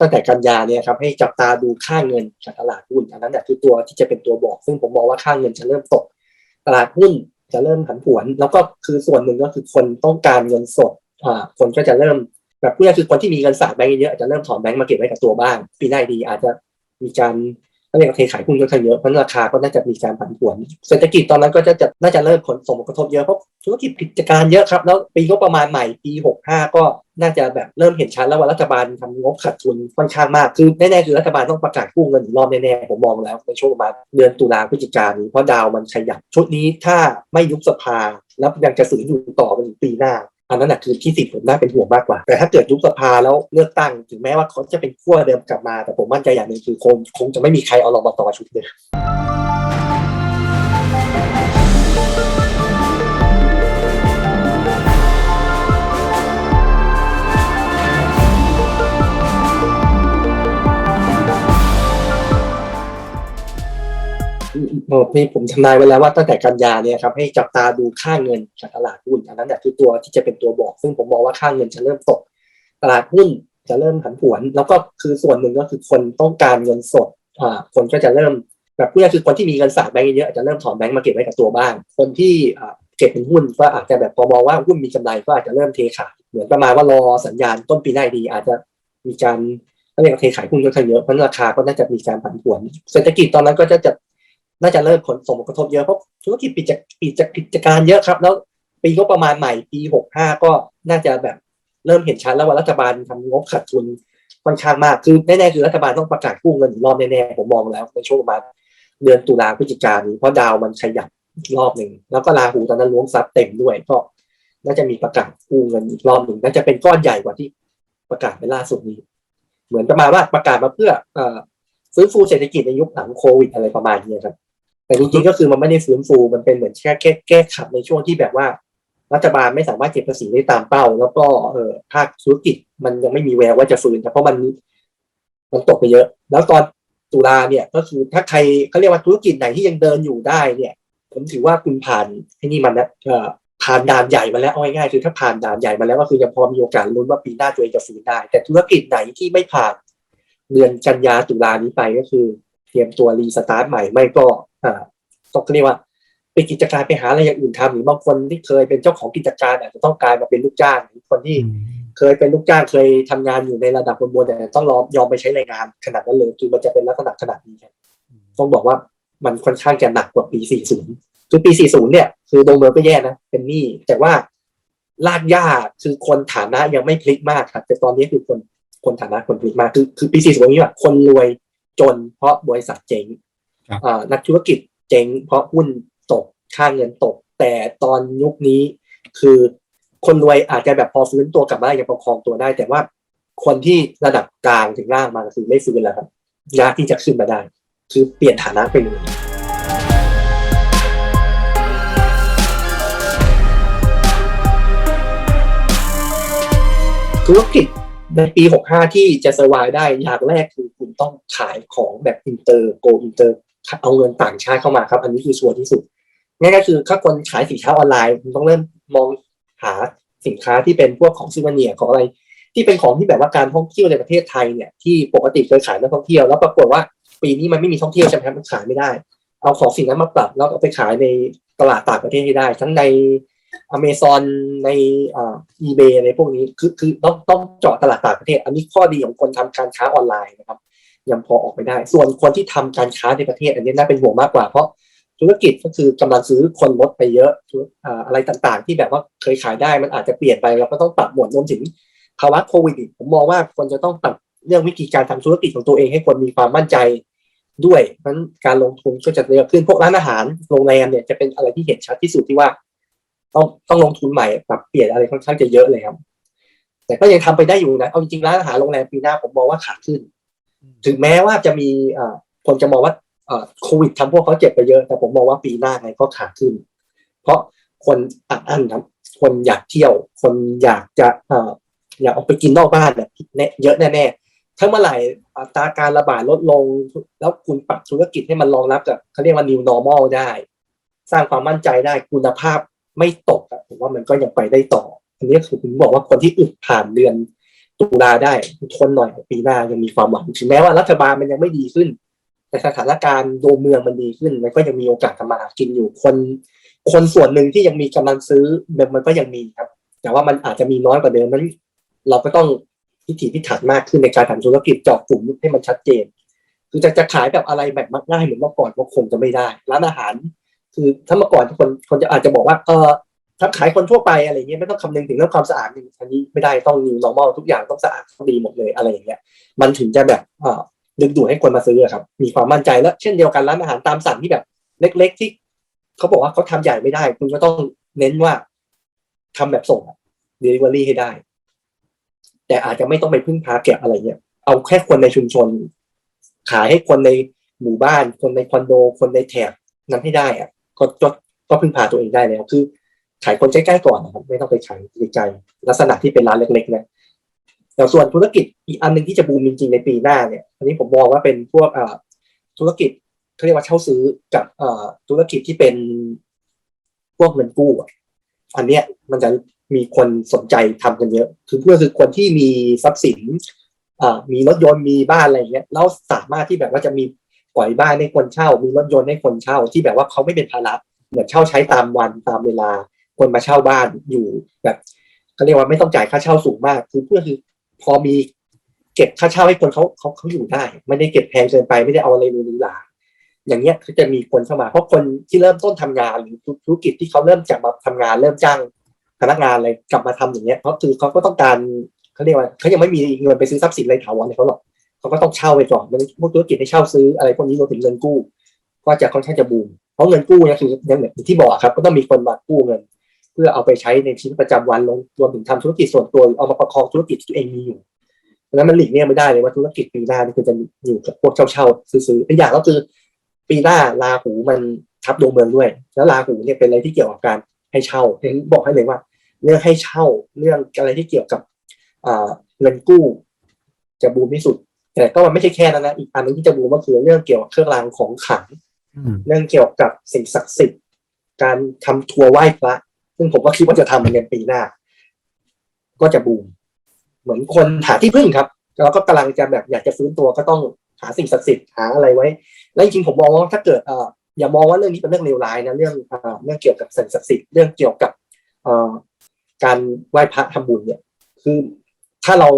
ตั้งแต่กันยาเนี่ยครับให้จับตาดูค่าเงินจากตลาดหุ้น อันนั้นแหละคือตัวที่จะเป็นตัวบอก ซึ่งผมมองว่าค่าเงินจะเริ่มตก ตลาดหุ้นจะเริ่มผันผวน แล้วก็คือส่วนหนึ่งก็คือคนต้องการเงินสดอ่าคนก็จะเริ่มแบบพูดง่ายๆคือคนที่มีเงินฝากแบงก์เยอะอาจจะเริ่มถอนแบงก์มาเก็บไว้กับตัวบ้าง ปีหน้าดีอาจจะมีการ ก็เรียกว่าเทขายหุ้นค่อนข้างเยอะเพราะราคาก็น่าจะมีการผันผวน เศรษฐกิจตอนนั้นก็จะจะน่าจะเริ่มผลส่งผลกระทบเยอะเพราะธุรกิจกิจการเยอะครับ แล้วปีงบประมาณใหม่ปี65ก็น่าจะแบบเริ่มเห็นชัดแล้วว่ารัฐบาลทำงบขาดทุนค่อนข้างมากคือแน่ๆคือรัฐบาลต้องประกาศกู้เงินอีกรอบแน่ๆผมมองแล้วในช่วงประมาณเดือนตุลาพฤศจิกายนนี้เพราะดาวมันขยับชุดนี้ถ้าไม่ยุบสภาแล้วยังจะฝืนอยู่ต่อไปถึงปีหน้า อันนั้นแหะคือที่สิผมน่าเป็นห่วงมากกว่า แต่ถ้าเกิดยุบสภาแล้วเลือกตั้ง ถึงแม้ว่าเขาจะเป็นขั้วเดิมกลับมา แต่ผมมั่นใจอย่างหนึ่งคือคงคงจะไม่มีใครเอาลงมาต่อชุดเดิม โอ้พี่ผมทำนายไว้แล้วว่าตั้งแต่กันยาเนี่ยครับให้จับตาดูค่าเงินจากตลาดหุ้นอันนั้นแหละคือตัวที่จะเป็นตัวบอก ซึ่งผมมองว่าค่าเงินจะเริ่มตก ตลาดหุ้นจะเริ่มผันผวน แล้วก็คือส่วนหนึ่งก็คือคนต้องการเงินสดอ่าคนก็จะเริ่มแบบพูดง่ายๆคือคนที่มีเงินฝากแบงก์เยอะอาจจะเริ่มถอนแบงก์มาเก็บไว้กับตัวบ้าง คนที่อ่าเก็บเป็นหุ้นก็อาจจะแบบพอมองว่าหุ้นมีกำไรก็อาจจะเริ่มเทขายเหมือนประมาณว่ารอสัญญาณต้นปีหน้าดี อาจจะมีการเรียกเทขายหุ้นค่อนเยอะเพราะราคาก็น่าจะมีการผันผวนเศรษฐกิจตอนนั้นก็จะจะ น่าจะเริ่มผลส่งผลกระทบเยอะเพราะธุรกิจปิดจากปิดจากกิจการเยอะครับ แล้วปีงบประมาณใหม่ปีหกห้าก็น่าจะแบบเริ่มเห็นชัดแล้วว่ารัฐบาลทำงบขาดทุนค่อนข้างมากคือแน่ๆคือรัฐบาลต้องประกาศกู้เงินรอบแน่ๆผมมองแล้วในช่วงประมาณเดือนตุลาพฤศจิกายนนี้เพราะดาวมันขยับรอบหนึ่งแล้วก็ราหูตอนนั้นล้วงซับเต็มด้วยก็น่าจะมีประกาศกู้เงินอีกรอบหนึ่งน่าจะเป็นก้อนใหญ่กว่าที่ประกาศไปล่าสุดนี้ เหมือนประมาณว่าประกาศมาเพื่อเอ่อฟื้นฟูเศรษฐกิจในยุคหลังโควิดอะไรประมาณนี้ครับ แต่จริงๆก็คือมันไม่ได้ฟื้นฟูมันเป็นเหมือนแค่แก้แก้ขัดในช่วงที่แบบว่า รัฐบาลไม่สามารถเก็บภาษีได้ตามเป้า แล้วก็เออภาคธุรกิจมันยังไม่มีแววว่าจะฟื้นเพราะมันมันตกไปเยอะ แล้วตอนตุลาเนี่ยก็คือถ้าใครเขาเรียกว่าธุรกิจไหนที่ยังเดินอยู่ได้เนี่ย ผมถือว่าคุณผ่านไอ้นี่มันนะเอ่อผ่านด่านใหญ่มาแล้วเอาง่ายๆคือถ้าผ่านด่านใหญ่มาแล้วก็คือยังพอมีโอกาสลุ้นว่าปีหน้าตัวเองจะฟื้นได้ แต่ธุรกิจไหนที่ไม่ผ่านเดือนกันยาตุลานี้ไปก็คือ เตรียมตัวรีสตาร์ทใหม่ไม่ก็ ต้องเรียกว่าเป็นกิจการไปหาอะไรอย่างอื่นทำหรือบางคนที่เคยเป็นเจ้าของกิจการอาจจะต้องกลายมาเป็นลูกจ้างหรือคนที่เคยเป็นลูกจ้างเคยทำงานอยู่ในระดับบนๆแต่ต้องรอยอมไปใช้แรงงานขนาดนั้นเลยคือมันจะเป็นลักษณะขนาดนี้ครับต้องบอกว่ามันค่อนข้างจะหนักกว่าปี 40 คือปี 40 เนี่ย คือโดเมืองก็แย่นะ เป็นหนี้ แต่ว่าลากย่าคือคนฐานะยังไม่พลิกมากครับ แต่ตอนนี้คือคนคนฐานะคนพลิกมาก คือคือปี 40 นี้แบบคนรวยจนเพราะบริษัทเจ๊งอ่า นักธุรกิจเจ๊งเพราะหุ้นตกค่าเงินตก แต่ตอนยุคนี้คือคนรวยอาจจะแบบพอฟื้นตัวกลับมาได้ยังประคองตัวได้ แต่ว่าคนที่ระดับกลางถึงล่างมาคือไม่ฟื้นแล้วครับยากที่จะขึ้นมาได้ คือเปลี่ยนฐานะไปเลยธุรกิจในปี 65 ที่จะเซอร์ไวได้อย่างแรกคือคุณต้องขายของแบบอินเตอร์โกอินเตอร์ เอาเงินต่างชาติเข้ามาครับ อันนี้คือชัวร์ที่สุดง่ายๆคือถ้าคนขายสินค้าออนไลน์คุณต้องเริ่มมองหาสินค้าที่เป็นพวกของซูเวเนียของอะไร ที่เป็นของที่แบบว่าการท่องเที่ยวในประเทศไทยเนี่ยที่ปกติเคยขายนักท่องเที่ยวแล้วปรากฏว่าปีนี้มันไม่มีท่องเที่ยวใช่ไหมครับมันขายไม่ได้ เอาของสิ่งนั้นมาปรับแล้วเอาไปขายในตลาดต่างประเทศให้ได้ ทั้งในอเมซอนในอีเบในพวกนี้คือคือต้องต้องเจาะตลาดต่างประเทศ อันนี้ข้อดีของคนทำการค้าออนไลน์นะครับ ยังพอออกไปได้ ส่วนคนที่ทำการค้าในประเทศ อันนี้น่าเป็นห่วงมากกว่าเพราะธุรกิจก็คือกำลังซื้อคนลดไปเยอะอะไรต่างๆ ที่แบบว่าเคยขายได้มันอาจจะเปลี่ยนไปเราก็ต้องปรับหมวดรวมถึงภาวะโควิดผมมองว่าคนจะต้องปรับเรื่องวิธีการทำธุรกิจของตัวเองให้คนมีความมั่นใจด้วยเพราะการลงทุนก็จะเยอะขึ้นพวกร้านอาหารโรงแรมเนี่ยจะเป็นอะไรที่เห็นชัดที่สุดที่ว่า ต้องต้องลงทุนใหม่ปรับเปลี่ยนอะไรค่อนข้างจะเยอะเลยครับ แต่ก็ยังทำไปได้อยู่นะเอาจริงๆร้านอาหารโรงแรมปีหน้าผมมองว่าขาขึ้น ถึงแม้ว่าจะมีคนจะมองว่าโควิดทำพวกเขาเจ็บไปเยอะ แต่ผมมองว่าปีหน้าไงก็ขาขึ้น เพราะคนอัดอั้นครับ คนอยากเที่ยว คนอยากจะอยากออกไปกินนอกบ้านเนี่ยเยอะแน่ๆถ้าเมื่อไหร่อัตราการระบาดลดลง แล้วคุณปรับธุรกิจให้มันรองรับกับเขาเรียกว่า new normal ได้ สร้างความมั่นใจได้คุณภาพไม่ตกผมว่ามันก็ยังไปได้ต่ออันนี้คือผมบอกว่าคนที่อึดผ่านเดือน ตุลาได้ทนหน่อยปีหน้ายังมีความหวังถึงแม้ว่ารัฐบาลมันยังไม่ดีขึ้น แต่สถานการณ์โดเมืองมันดีขึ้น มันก็ยังมีโอกาสทำมาหากินอยู่คน คนส่วนหนึ่งที่ยังมีกำลังซื้อมันก็ยังมีครับ แต่ว่ามันอาจจะมีน้อยกว่าเดิมนั้น เราก็ต้องพิถีพิถันมากขึ้นในการทำธุรกิจเจาะกลุ่มให้มันชัดเจน คือจะจะขายแบบอะไรแบบมักง่ายเหมือนเมื่อก่อนก็คงจะไม่ได้ ร้านอาหาร คือถ้าเมื่อก่อนคนคนจะอาจจะบอกว่าเออ ถ้าขายคนทั่วไปอะไรเงี้ยไม่ต้องคำนึงถึงเรื่องความสะอาดอันนี้ไม่ได้ต้อง new normal ทุกอย่างต้องสะอาดต้องดีหมดเลยอะไรอย่างเงี้ย มันถึงจะแบบดึงดูดให้คนมาซื้อครับ มีความมั่นใจแล้ว เช่นเดียวกันร้านอาหารตามสั่งที่แบบ เล็ก ๆ ที่เขาบอกว่าเขาทำใหญ่ไม่ได้ คุณก็ต้องเน้นว่าทำแบบส่ง delivery ให้ได้ แต่อาจจะไม่ต้องไปพึ่งพาแกะอะไรเงี้ยเอาแค่คนในชุมชน ขายให้คนในหมู่บ้าน คนในคอนโด คนในแถบนั้นให้ได้อะก็ก็ก็พึ่งพาตัวเองได้แล้วคือ ขายคนใกล้ๆก่อนนะครับ ไม่ต้องไปขายไกลๆลักษณะที่เป็นร้านเล็กๆนะแต่ส่วนธุรกิจอีกอันหนึ่งที่จะบูมจริงๆในปีหน้าเนี่ยอันนี้ผมมองว่าเป็นพวกธุรกิจเขาเรียกว่าเช่าซื้อกับธุรกิจที่เป็นพวกเงินกู้อันเนี้ยมันจะมีคนสนใจทำกันเยอะ คือเพื่อคือคนที่มีทรัพย์สินมีรถยนต์มีบ้านอะไรเงี้ยแล้วสามารถที่แบบว่าจะมีปล่อยบ้านให้คนเช่า มีรถยนต์ให้คนเช่า ที่แบบว่าเขาไม่เป็นภาระเหมือนเช่าใช้ตามวันตามเวลา คนมาเช่าบ้านอยู่แบบเขาเรียกว่าไม่ต้องจ่ายค่าเช่าสูงมาก คือเพื่อคือพอมีเก็บค่าเช่าให้คนเขาเขาเขาอยู่ได้ ไม่ได้เก็บแพงเกินไปไม่ได้เอาอะไรหรูหราอย่างเงี้ยคือจะมีคนเข้ามาเพราะคนที่เริ่มต้นทำงานหรือธุรกิจที่เขาเริ่มจากมาทำงาน เริ่มจ้างพนักงานอะไรกลับมาทำอย่างเงี้ยเพราะคือเขาก็ต้องการเขาเรียกว่าเขายังไม่มีเงินไปซื้อทรัพย์สินอะไรถาวรให้เขาหรอกเขาก็ต้องเช่าไปก่อนมันพวกธุรกิจให้เช่าซื้ออะไรพวกนี้รวมถึงเงินกู้ ก็จะค่อนข้างจะบูมเพราะเงินกู้เนี่ยคืออย่างที่บอกครับก็ต้องมีคนมากู้เงิน พื่อเอาไปใช้ในชีวิตประจำวันลงรวมถึงทำธุรกิจส่วนตัวเอามาประคองธุรกิจที่ตัวเองมีอยู่เพราะฉะนั้นมันหลีกเลี่ยงไม่ได้เลยว่าธุรกิจปีหน้านี่คือจะอยู่กับพวกเช่าเช่าๆซื้อๆอีกอย่างก็คือปีหน้าราหูมันทับดวงเมืองด้วย แล้วราหูเนี่ยเป็นอะไรที่เกี่ยวกับการให้เช่าเห็นบอกให้เลยว่า เรื่องให้เช่าเรื่องอะไรที่เกี่ยวกับเงินกู้ จะบูมที่สุด แต่ก็มันไม่ใช่แค่นั้นนะอีกอันนึงที่จะบูมก็คือเรื่องเกี่ยวกับเครื่องรางของขลังเรื่องเกี่ยวกับสิ่งศักดิ์สิทธิ์การทำทัวร์ไหว้พระ ซึ่งผมก็คิดว่าจะทำในปีหน้า ก็จะบูม เหมือนคนหาที่พึ่งครับแล้วก็กำลังจะแบบอยากจะฟื้นตัวก็ต้องหาสิ่งศักดิ์สิทธิ์หาอะไรไว้ แล้วจริงๆผมมองว่าถ้าเกิดเอ่ออย่ามองว่าเรื่องนี้เป็นเรื่องเลวร้ายนะเรื่องเอ่อเรื่องเกี่ยวกับสิ่งศักดิ์สิทธิ์เรื่องเกี่ยวกับเอ่อการไหว้พระทำบุญเนี่ย คือถ้าเรา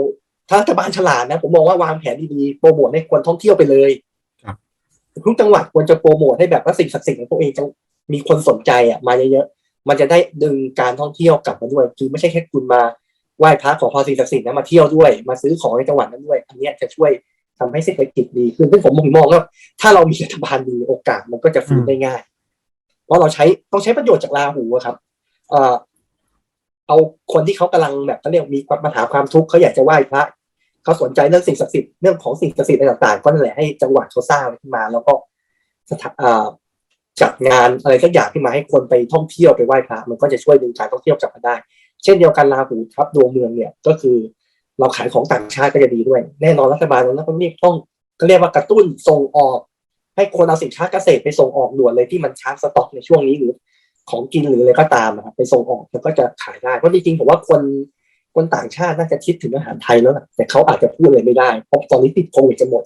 ถ้ารัฐบาลฉลาดนะผมมองว่าวางแผนดีๆโปรโมทให้คนท่องเที่ยวไปเลยทุกจังหวัดควรจะโปรโมทให้แบบว่าสิ่งศักดิ์สิทธิ์ของตัวเองจะมีคนสนใจอะมาเยอะๆ มันจะได้ดึงการท่องเที่ยวกลับมาด้วย คือไม่ใช่แค่คุณมาไหว้พระขอพรสิ่งศักดิ์สิทธิ์นะมาเที่ยวด้วย มาซื้อของในจังหวัดนั้นด้วย อันนี้จะช่วยทำให้เศรษฐกิจดีขึ้นซึ่งผมมองว่าถ้าเรามีรัฐบาลดีโอกาสมันก็จะฟื้นได้ง่าย เพราะเราใช้ต้องใช้ประโยชน์จากราหูครับเอ่อเอาคนที่เขากำลังแบบเขาเรียกมีปัญหาความทุกข์เขาอยากจะไหว้พระเขาสนใจเรื่องสิ่งศักดิ์สิทธิ์เรื่องของสิ่งศักดิ์สิทธิ์ต่างๆ ก็นั่นแหละให้จังหวัดเขาสร้างขึ้นมา แล้วก็ จัดงานอะไรสักอย่างขึ้นมาให้คนไปท่องเที่ยวไปไหว้พระมันก็จะช่วยดึงการท่องเที่ยวกลับมาได้ เช่นเดียวกันราหูทับดวงเมืองเนี่ยก็คือเราขายของต่างชาติก็จะดีด้วย แน่นอนรัฐบาลนั้นก็เรีต้องก็เรียกว่ากระตุ้นส่งออก ให้คนเอาสินค้าเกษตรไปส่งออกด่วนเลยที่มันช้าสต็อกในช่วงนี้หรือของกินหรืออะไรก็ตามนะครับไปส่งออกแล้วก็จะขายได้เพราะจริงๆผมว่าคนคนต่างชาติน่าจะคิดถึงอาหารไทยแล้วแต่เขาอาจจะพูดอะไรไม่ได้เพราะตอนนี้ติดโควิดจะหมด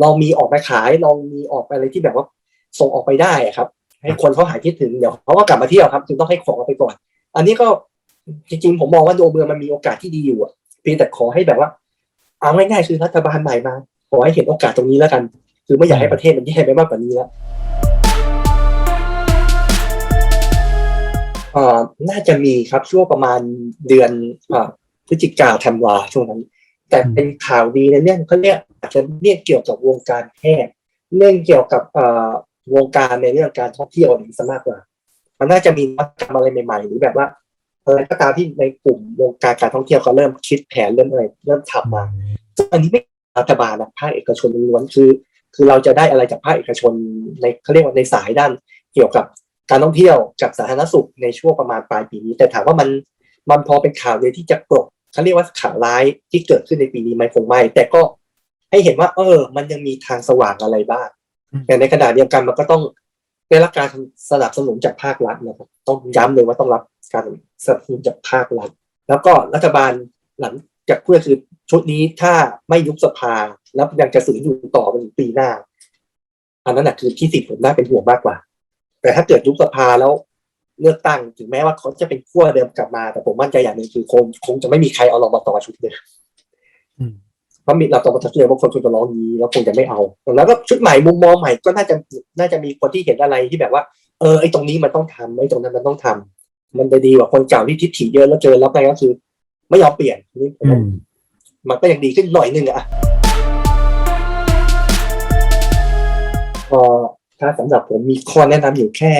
เรามีออกไปขายเรามีออกไปอะไรที่แบบว่า ส่งออกไปได้ครับ ให้คนเขาหายคิดถึงเดี๋ยวเขาก็กลับมาเที่ยวครับจึงต้องให้ของเอาไปก่อน อันนี้ก็จริงๆผมมองว่าโดเมืองมันมีโอกาสที่ดีอยู่อะเพียงแต่ขอให้แบบว่า เอาง่ายๆคือรัฐบาลใหม่มา ขอให้เห็นโอกาสตรงนี้แล้วกัน คือไม่อยากให้ประเทศมันแย่ไปมากกว่านี้แล้วอ่าน่าจะมีครับช่วงประมาณเดือนอ่าพฤศจิกาธันวาช่วงนั้น แต่เป็นข่าวดีในเรื่องเขาเรียกอาจจะเรียกเกี่ยวกับวงการแพทย์เรื่องเกี่ยวกับอ่า วงการในเรื่องการท่องเที่ยวนี่ซะมากกว่า มันน่าจะมีนวัตกรรมอะไรใหม่ๆ หรือแบบว่าอะไรก็ตามที่ในกลุ่มวงการการท่องเที่ยวเขาเริ่มคิดแผนเริ่มอะไรเริ่มทำมาซึ่งอันนี้ไม่รัฐบาลนะภาคเอกชนล้วนคือ คือเราจะได้อะไรจากภาคเอกชนในเขาเรียกว่าในสายด้านเกี่ยวกับการท่องเที่ยวจากสาธารณสุขในช่วงประมาณปลายปีนี้ แต่ถามว่ามันมันพอเป็นข่าวเลยที่จะกลบเขาเรียกว่าข่าวร้ายที่เกิดขึ้นในปีนี้ไหมคงไม่แต่ก็ให้เห็นว่า เออ มันยังมีทางสว่างอะไรบ้าง แต่ในขณะเดียวกันมันก็ต้องได้รับการสนับสนุนจากภาครัฐนะครับต้องย้ำเลยว่าต้องรับการสนับสนุนจากภาครัฐ แล้วก็รัฐบาลหลังจากเพื่อคือชุดนี้ถ้าไม่ยุบสภาแล้วยังจะฝืนอยู่ต่อไปถึงปีหน้า อันนั้นนะคือที่สิทธิ์ผมน่าเป็นห่วงมากกว่า แต่ถ้าเกิดยุบสภาแล้วเลือกตั้งถึงแม้ว่าเขาจะเป็นขั้วเดิมกลับมา แต่ผมมั่นใจอย่างหนึ่งคือคงคงจะไม่มีใครเอารอบตชุดเดิมอืมเพราะมีเราตอบชุดเดิมบางคนคงจะร้องนี้แล้วคงจะไม่เอา แล้วก็ชุดใหม่มุมมองใหม่ก็น่าจะน่าจะมีคนที่เห็นอะไรที่แบบว่าเออไอ้ตรงนี้มันต้องทำไอ้ตรงนั้นมันต้องทำมันจะดีกว่าคนเก่าที่ทิฐิเยอะแล้วเจอแล้วไปก็คือ ไม่ยอมเปลี่ยนนี่ผมอืว่ามมันก็ยังดีขึ้นหน่อยนึงอะพอถ้าสำหรับผมมีข้อแนะนำอยู่แค่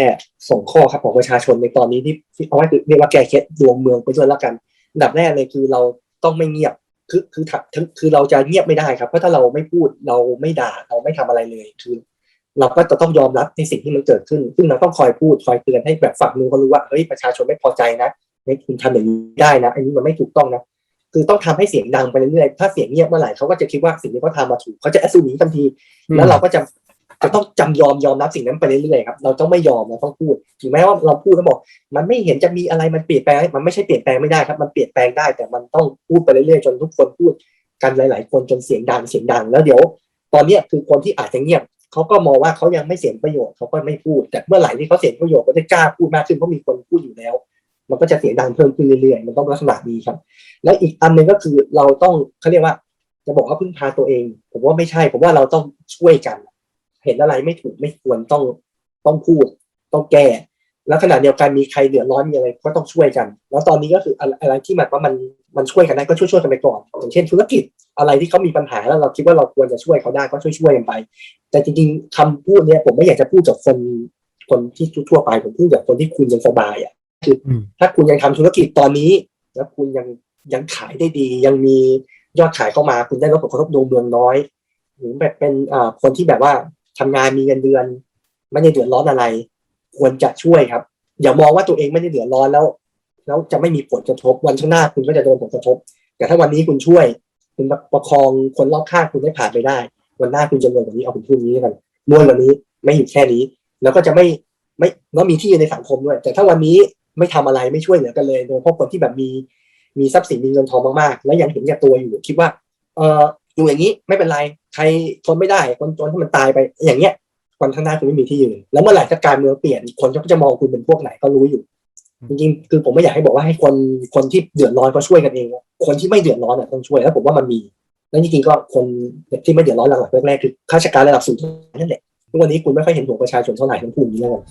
สองข้อครับของประชาชนในตอนนี้ที่ที่เอาไว้เรียกว่าแก้เคล็ดดวงเมืองไปด้วยแล้วกันอันดับแรกเลยคือเราต้องไม่เงียบ คือคือถักคือเราจะเงียบไม่ได้ครับ เพราะถ้าเราไม่พูดเราไม่ด่าเราไม่ทำอะไรเลยคือ เราก็จะต้องยอมรับในสิ่งที่มันเกิดขึ้น ซึ่งเราต้องคอยพูดคอยเตือนให้แบบฝั่งนู้นเขารู้ว่าเฮ้ยประชาชนไม่พอใจนะนี่คุณทำอย่างนี้ได้นะอันนี้มันไม่ถูกต้องนะคือต้องทำให้เสียงดังไปเรื่อยๆถ้าเสียงเงียบเมื่อไหร่เขาก็จะคิดว่าสิ่งที่เขาทำมาถูกเขาจะแอสซูนี้ทันที แล้วเราก็จะ จะต้องจำยอมยอมรับสิ่งนั้นไปเรื่อยๆครับเราต้องไม่ยอมเราต้องพูดถึงแม้ว่าเราพูดแล้วบอก มันไม่เห็นจะมีอะไรมันเปลี่ยนแปลงมันไม่ใช่เปลี่ยนแปลงไม่ได้ครับ มันเปลี่ยนแปลงได้ แต่มันต้องพูดไปเรื่อยๆจนทุกคนพูดกันหลาย ๆ คนจนเสียงดังเสียงดังแล้วเดี๋ยว ตอนเนี้ยคือคนที่อาจจะเงียบเขาก็มองว่าเขายังไม่เสียประโยชน์เขาก็ไม่พูด แต่เมื่อไหร่ที่เขาเสียประโยชน์ก็จะกล้าพูดมากขึ้นเพราะมีคนพูดอยู่แล้ว มันก็จะเสียงดังเพิ่มขึ้นเรื่อยๆ มันต้องลักษณะนี้ครับ แล้วอีกอันหนึ่งก็คือเราต้องเขาเรียกว่า จะบอกว่าพึ่งพาตัวเอง ผมว่าไม่ใช่ผมว่าเราต้องช่วยกัน เห็นอะไรไม่ถูกไม่ควรต้องต้องพูด ต้องแก้ แล้วขณะเดียวกันมีใครเดือดร้อนมีอะไรก็ต้องช่วยกัน แล้วตอนนี้ก็คืออะไรอะไรที่แบบว่ามันมันช่วยกันได้ก็ช่วยช่วยๆกันไปก่อน อย่างเช่นธุรกิจอะไรที่เขามีปัญหาแล้วเราคิดว่าเราควรจะช่วยเขาได้ก็ช่วยช่วยๆกันไป แต่จริงๆคำพูดเนี้ยผมไม่อยากจะพูดจากคนคนที่ทั่วๆไปผมพูดจากคนที่คุณยังสบายอะอืมถ้าคุณยังทำธุรกิจตอนนี้แล้วคุณยังยังขายได้ดี ยังมียอดขายเข้ามาคุณได้รับผลกระทบดวงเมืองน้อย หรือแบบเป็นอ่าคนที่แบบว่า ทำงานมีเงินเดือน ไม่ได้เดือดร้อนอะไร ควรจะช่วยครับ อย่ามองว่าตัวเองไม่ได้เดือดร้อนแล้ว แล้วจะไม่มีผลกระทบวันข้างหน้าคุณก็จะโดนผลกระทบ แต่ถ้าวันนี้คุณช่วย คุณประคองคนรอบข้างคุณได้ผ่านไปได้ วันหน้าคุณจะรวยกว่านี้เอาผมพูดนี้กันรวยกว่านี้ไม่อยู่แค่นี้ แล้วก็จะไม่ไม่แล้วมีที่ยืนในสังคมด้วย แต่ถ้าวันนี้ไม่ทำอะไรไม่ช่วยเหลือกันเลยโดยเฉพาะคนที่แบบมีมีทรัพย์สินมีเงินทองมากๆ แล้วยังเห็นแก่ตัวอยู่คิดว่า เออ อยู่อย่างนี้ไม่เป็นไรใครทนไม่ได้คนจนที่มันตายไปอย่างเงี้ยวันข้างหน้าคุณไม่มีที่ยืนแล้วเมื่อไหร่ถ้าการเมืองเปลี่ยนคนก็จะมองคุณเป็นพวกไหนก็รู้อยู่จริงๆคือผมไม่อยากให้บอกว่าให้คนคนที่เดือดร้อนก็ช่วยกันเอง คนที่ไม่เดือดร้อนอะต้องช่วยแล้วผมว่ามันมีแล้วจริงๆก็คนที่ไม่เดือดร้อนหลักๆแรกๆคือข้าราชการระดับสูงนั่นแหละทุกวันนี้คุณไม่ค่อยเห็นหัวประชาชนเท่าไหร่ทั้งพูดอย่นี้แล้วกัน